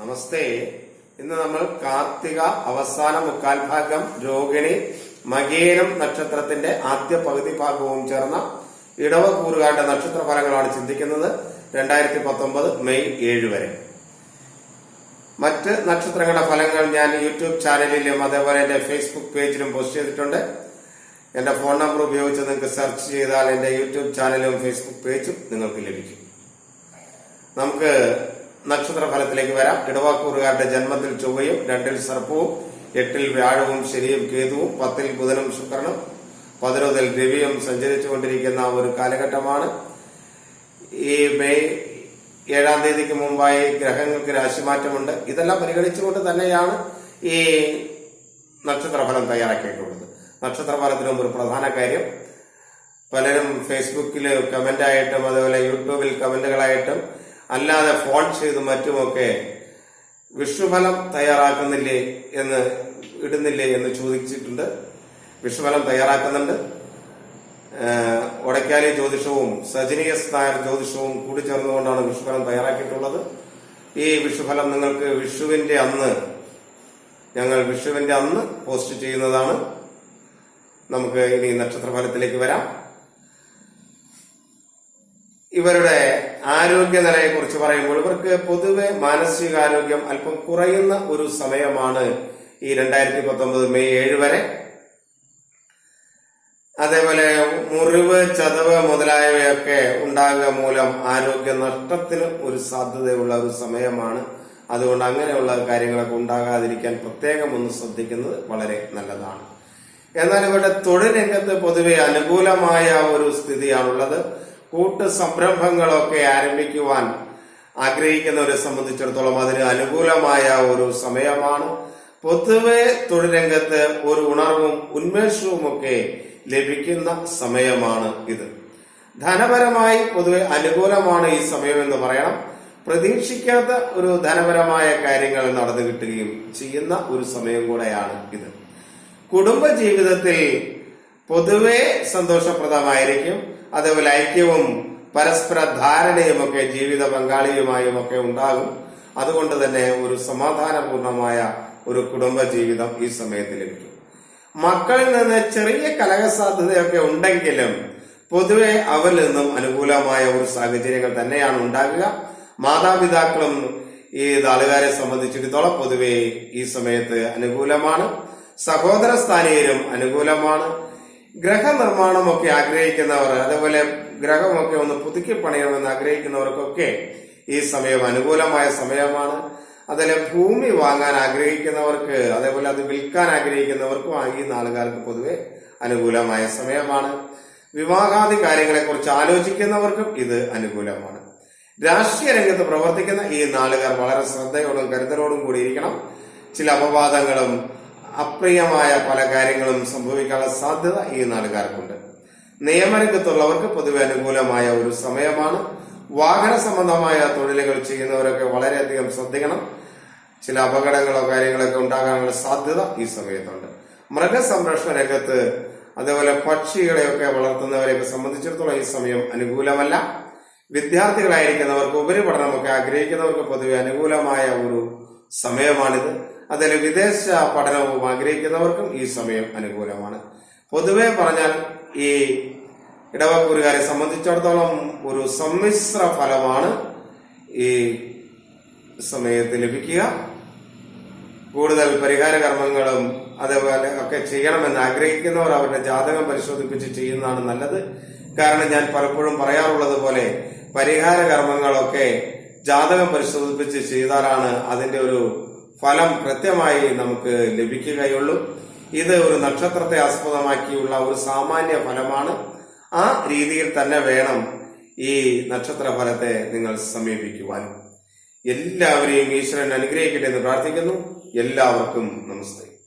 നമസ്തേ. ഇന്ന് നമ്മൾ കാർത്തിക അവസാന മുക്കാൽ ഭാഗം രോഹിണി മകേനം നക്ഷത്രത്തിന്റെ ആദ്യ പകുതി ഭാഗവും ചേർന്ന ഇടവ കൂറുകാരുടെ നക്ഷത്ര ഫലങ്ങളാണ് ചിന്തിക്കുന്നത് രണ്ടായിരത്തി പത്തൊമ്പത് മെയ് ഏഴ് വരെ. മറ്റ് നക്ഷത്രങ്ങളുടെ ഫലങ്ങൾ ഞാൻ യൂട്യൂബ് ചാനലിലും അതേപോലെ എന്റെ ഫേസ്ബുക്ക് പേജിലും പോസ്റ്റ് ചെയ്തിട്ടുണ്ട്. എന്റെ ഫോൺ നമ്പർ ഉപയോഗിച്ച് നിങ്ങൾക്ക് സെർച്ച് ചെയ്താൽ എന്റെ യൂട്യൂബ് ചാനലും ഫേസ്ബുക്ക് പേജും നിങ്ങൾക്ക് ലഭിക്കും. നമുക്ക് നക്ഷത്ര ഫലത്തിലേക്ക് വരാം. ഇടവാക്കൂറുകാരുടെ ജന്മത്തിൽ ചൊവ്വയും രണ്ടിൽ സർപ്പവും എട്ടിൽ വ്യാഴവും ശനിയും കേതുവും പത്തിൽ ബുധനും ശുക്രനും പതിനൊന്നിൽ രവിയും സഞ്ചരിച്ചുകൊണ്ടിരിക്കുന്ന ഒരു കാലഘട്ടമാണ്. ഈ മെയ് ഏഴാം തീയതിക്ക് മുമ്പായി ഗ്രഹങ്ങൾക്ക് രാശിമാറ്റമുണ്ട്. ഇതെല്ലാം പരിഗണിച്ചുകൊണ്ട് തന്നെയാണ് ഈ നക്ഷത്രഫലം തയ്യാറാക്കിയിട്ടുള്ളത്. നക്ഷത്രഫലത്തിനും ഒരു പ്രധാന കാര്യം പലരും ഫേസ്ബുക്കിൽ കമന്റായിട്ടും അതുപോലെ യൂട്യൂബിൽ കമന്റുകളായിട്ടും അല്ലാതെ ഫോൺ ചെയ്തും മറ്റുമൊക്കെ വിഷുഫലം തയ്യാറാക്കുന്നില്ലേ എന്ന് ഇടുന്നില്ലേ എന്ന് ചോദിച്ചിട്ടുണ്ട്. വിഷുഫലം തയ്യാറാക്കുന്നുണ്ട്. ഒടക്കാലി ജ്യോതിഷവും സജനീയസ് നായർ ജ്യോതിഷവും കൂടി ചേർന്നുകൊണ്ടാണ് വിഷുഫലം തയ്യാറാക്കിയിട്ടുള്ളത്. ഈ വിഷുഫലം നിങ്ങൾക്ക് വിഷുവിന്റെ അന്ന് ഞങ്ങൾ വിഷുവിന്റെ അന്ന് പോസ്റ്റ് ചെയ്യുന്നതാണ്. നമുക്ക് ഇനി നക്ഷത്രഫലത്തിലേക്ക് വരാം. ഇവരുടെ ആരോഗ്യനിലയെ കുറിച്ച് പറയുമ്പോൾ ഇവർക്ക് പൊതുവെ മാനസികാരോഗ്യം അല്പം കുറയുന്ന ഒരു സമയമാണ് ഈ രണ്ടായിരത്തി പത്തൊമ്പത് മെയ് ഏഴ് വരെ. അതേപോലെ മുറിവ് ചതവ് മുതലായവയൊക്കെ ഉണ്ടാകുക മൂലം ആരോഗ്യ നഷ്ടത്തിന് ഒരു സാധ്യതയുള്ള ഒരു സമയമാണ്. അതുകൊണ്ട് അങ്ങനെയുള്ള കാര്യങ്ങളൊക്കെ ഉണ്ടാകാതിരിക്കാൻ പ്രത്യേകം ഒന്ന് ശ്രദ്ധിക്കുന്നത് വളരെ നല്ലതാണ്. എന്നാൽ ഇവരുടെ തൊഴിൽ രംഗത്ത് പൊതുവെ അനുകൂലമായ ഒരു സ്ഥിതിയാണുള്ളത്. കൂട്ട് സംരംഭങ്ങളൊക്കെ ആരംഭിക്കുവാൻ ആഗ്രഹിക്കുന്നവരെ സംബന്ധിച്ചിടത്തോളം അതിന് അനുകൂലമായ ഒരു സമയമാണ്. പൊതുവെ തൊഴിൽ രംഗത്ത് ഒരു ഉണർവും ഉന്മേഷവും ഒക്കെ ലഭിക്കുന്ന സമയമാണ് ഇത്. ധനപരമായി പൊതുവെ അനുകൂലമാണ് ഈ സമയം എന്ന് പറയണം. പ്രതീക്ഷിക്കാത്ത ഒരു ധനപരമായ കാര്യങ്ങൾ നടന്നു കിട്ടുകയും ചെയ്യുന്ന ഒരു സമയം കൂടെയാണ് ഇത്. കുടുംബ ജീവിതത്തിൽ പൊതുവെ സന്തോഷപ്രദമായിരിക്കും. അതേപോലെ ഐക്യവും പരസ്പര ധാരണയും ഒക്കെ ജീവിത പങ്കാളിയുമായും ഒക്കെ ഉണ്ടാകും. അതുകൊണ്ട് തന്നെ ഒരു സമാധാനപൂർണമായ ഒരു കുടുംബ ജീവിതം ഈ സമയത്ത് ലഭിക്കും. മക്കളിൽ നിന്ന് ചെറിയ കലഹ സാധ്യതയൊക്കെ ഉണ്ടെങ്കിലും പൊതുവെ അവരിൽ നിന്നും അനുകൂലമായ ഒരു സാഹചര്യങ്ങൾ തന്നെയാണ് ഉണ്ടാകുക. മാതാപിതാക്കളും ഈ നാളുകാരെ സംബന്ധിച്ചിടത്തോളം പൊതുവെ ഈ സമയത്ത് അനുകൂലമാണ്. സഹോദര സ്ഥാനീയരും അനുകൂലമാണ്. ഗ്രഹനിർമ്മാണമൊക്കെ ആഗ്രഹിക്കുന്നവർ അതേപോലെ ഗ്രഹമൊക്കെ ഒന്ന് പുതുക്കി പണിയണമെന്ന് ആഗ്രഹിക്കുന്നവർക്കൊക്കെ ഈ സമയം അനുകൂലമായ സമയമാണ്. അതിലെ ഭൂമി വാങ്ങാൻ ആഗ്രഹിക്കുന്നവർക്ക് അതേപോലെ അത് വിൽക്കാൻ ആഗ്രഹിക്കുന്നവർക്കും ഈ നാളുകാർക്ക് പൊതുവെ അനുകൂലമായ സമയമാണ്. വിവാഹാദി കാര്യങ്ങളെ കുറിച്ച് ആലോചിക്കുന്നവർക്കും ഇത് അനുകൂലമാണ്. രാഷ്ട്രീയ രംഗത്ത് പ്രവർത്തിക്കുന്ന ഈ നാളുകാർ വളരെ ശ്രദ്ധയോടും കരുതലോടും കൂടിയിരിക്കണം ചില അപവാദങ്ങളും അപ്രിയമായ പല കാര്യങ്ങളും സംഭവിക്കാനുള്ള സാധ്യത ഈ നാടുകാർക്കുണ്ട്. നിയമരംഗത്തുള്ളവർക്ക് പൊതുവെ അനുകൂലമായ ഒരു സമയമാണ്. വാഹന സംബന്ധമായ തൊഴിലുകൾ ചെയ്യുന്നവരൊക്കെ വളരെയധികം ശ്രദ്ധിക്കണം. ചില അപകടങ്ങളോ കാര്യങ്ങളൊക്കെ ഉണ്ടാകാനുള്ള സാധ്യത ഈ സമയത്തുണ്ട്. മൃഗസംരക്ഷണ രംഗത്ത് അതേപോലെ പക്ഷികളെയൊക്കെ വളർത്തുന്നവരെയൊക്കെ സംബന്ധിച്ചിടത്തോളം ഈ സമയം അനുകൂലമല്ല. വിദ്യാർത്ഥികളായിരിക്കുന്നവർക്ക് ഉപരിപഠനമൊക്കെ ആഗ്രഹിക്കുന്നവർക്ക് പൊതുവെ അനുകൂലമായ ഒരു സമയമാണിത്. അതിൽ വിദേശ പഠനവും ആഗ്രഹിക്കുന്നവർക്കും ഈ സമയം അനുകൂലമാണ്. പൊതുവെ പറഞ്ഞാൽ ഈ ഇടവക്കൂറുകാരെ സംബന്ധിച്ചിടത്തോളം ഒരു സമ്മിശ്ര ഫലമാണ് ഈ സമയത്ത് ലഭിക്കുക. കൂടുതൽ പരിഹാര കർമ്മങ്ങളും അതേപോലെ ഒക്കെ ചെയ്യണമെന്ന് ആഗ്രഹിക്കുന്നവർ അവരുടെ ജാതകം പരിശോധിപ്പിച്ച് ചെയ്യുന്നതാണ് നല്ലത്. കാരണം ഞാൻ പലപ്പോഴും പറയാറുള്ളത് പോലെ പരിഹാര കർമ്മങ്ങളൊക്കെ ജാതകം പരിശോധിപ്പിച്ച് ചെയ്താലാണ് അതിന്റെ ഒരു ഫലം കൃത്യമായി നമുക്ക് ലഭിക്കുകയുള്ളൂ. ഇത് ഒരു നക്ഷത്രത്തെ ആസ്പദമാക്കിയുള്ള ഒരു സാമാന്യ ഫലമാണ്. ആ രീതിയിൽ തന്നെ വേണം ഈ നക്ഷത്ര ഫലത്തെ നിങ്ങൾ സമീപിക്കുവാൻ. എല്ലാവരെയും ഈശ്വരൻ അനുഗ്രഹിക്കട്ടെ എന്ന് പ്രാർത്ഥിക്കുന്നു. എല്ലാവർക്കും നമസ്തേ.